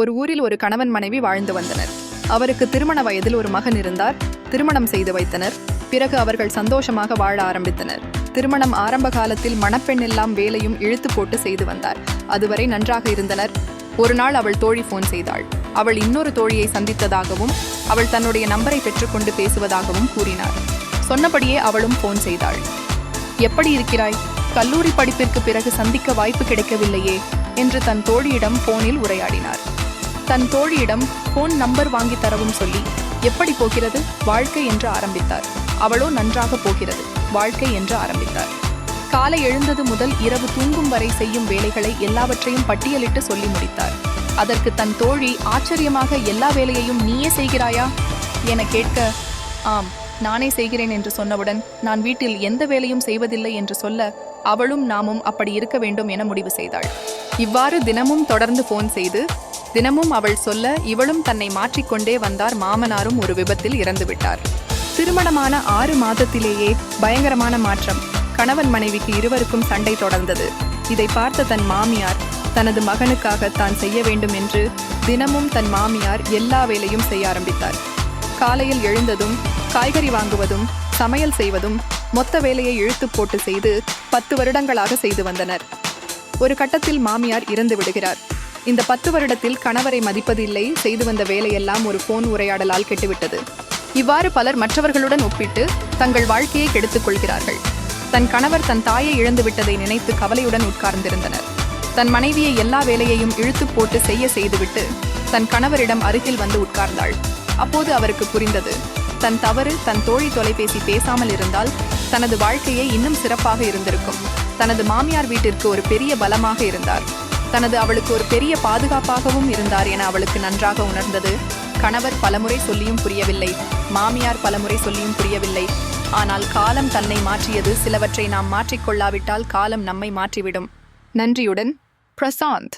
ஒரு ஊரில் ஒரு கணவன் மனைவி வாழ்ந்து வந்தனர். அவருக்கு திருமண வயதில் ஒரு மகன் இருந்தார். திருமணம் செய்து வைத்தனர். பிறகு அவர்கள் சந்தோஷமாக வாழ ஆரம்பித்தனர். திருமணம் ஆரம்ப காலத்தில் மணப்பெண் எல்லாம் வேலையும் இழுத்து போட்டு செய்து வந்தார். அதுவரை நன்றாக இருந்தனர். ஒரு நாள் அவள் தோழி போன் செய்தாள். அவள் இன்னொரு தோழியை சந்தித்ததாகவும் அவள் தன்னுடைய நம்பரை பெற்றுக்கொண்டு பேசுவதாகவும் கூறினார் சொன்னபடியே அவளும் போன் செய்தாள். எப்படி இருக்கிறாய்? கல்லூரி படிப்பிற்கு பிறகு சந்திக்க வாய்ப்பு கிடைக்கவில்லையே என்று தன் தோழியிடம் போனில் உரையாடினார். தன் தோழியிடம் போன் நம்பர் வாங்கி தரவும் சொல்லி எப்படி போகிறது? வாழ்க்கை என்று ஆரம்பித்தார். அவளோ நன்றாக போகிறது. வாழ்க்கை என்று ஆரம்பித்தார். காலை எழுந்தது முதல் இரவு தூங்கும் வரை செய்யும் வேலைகளை எல்லாவற்றையும் பட்டியலிட்டு சொல்லி முடித்தார். அதற்கு தன் தோழி ஆச்சரியமாக எல்லா வேலையையும் நீயே செய்கிறாயா? என கேட்க ஆம் நானே செய்கிறேன் என்று சொன்னவுடன் நான் வீட்டில் எந்த வேலையும் செய்வதில்லை என்று சொல்ல அவளும் நாமும் அப்படி இருக்க வேண்டும் என முடிவு செய்தாள். இவ்வாறு தினமும் தொடர்ந்து போன் செய்து தினமும் அவள் சொல்ல இவளும் தன்னை மாற்றிக்கொண்டே வந்தார் மாமனாரும் ஒரு விபத்தில் இறந்து விட்டார் திருமணமான ஆறு மாதத்திலேயே பயங்கரமான மாற்றம். கணவன் மனைவிக்கு இருவருக்கும் சண்டை தொடர்ந்தது. இதை பார்த்த தன் மாமியார் தனது மகனுக்காக தான் செய்ய வேண்டும் என்று தினமும் தன் மாமியார் எல்லா வேலையும் செய்ய ஆரம்பித்தார். காலையில் எழுந்ததும் காய்கறி வாங்குவதும் சமையல் செய்வதும் மொத்த வேலையை இழுத்து போட்டு செய்து பத்து வருடங்களாக செய்து வந்தனர். ஒரு கட்டத்தில் மாமியார் இறந்து விடுகிறார். இந்த பத்து வருடத்தில் கணவரை மதிப்பதில்லை. செய்து வந்த வேலையெல்லாம் ஒரு போன் உரையாடலால் கெட்டுவிட்டது. இவ்வாறு பலர் மற்றவர்களுடன் ஒப்பிட்டு தங்கள் வாழ்க்கையை கெடுத்துக் கொள்கிறார்கள். தன் கணவர் தன் தாயை இழந்து விட்டதை நினைத்து கவலையுடன் உட்கார்ந்திருந்தனர். தன் மனைவியை எல்லா வேலையையும் இழுத்து போட்டு செய்ய செய்துவிட்டு தன் கணவரிடம் அருகில் வந்து உட்கார்ந்தாள். அப்போது அவருக்கு புரிந்தது. தன் தவறு தன் தோழி தொலைபேசி பேசாமல் இருந்தால் தனது வாழ்க்கையே இன்னும் சிறப்பாக இருந்திருக்கும். தனது மாமியார் வீட்டிற்கு ஒரு பெரிய பலமாக இருந்தார். தனது அவளுக்கு ஒரு பெரிய பாதுகாப்பாகவும் இருந்தார் என அவளுக்கு நன்றாக உணர்ந்தது. கணவர் பலமுறை சொல்லியும் புரியவில்லை. மாமியார் பலமுறை சொல்லியும் புரியவில்லை. ஆனால் காலம் தன்னை மாற்றியது சிலவற்றை நாம் மாற்றிக்கொள்ளாவிட்டால் காலம் நம்மை மாற்றிவிடும். நன்றியுடன் பிரசாந்த்.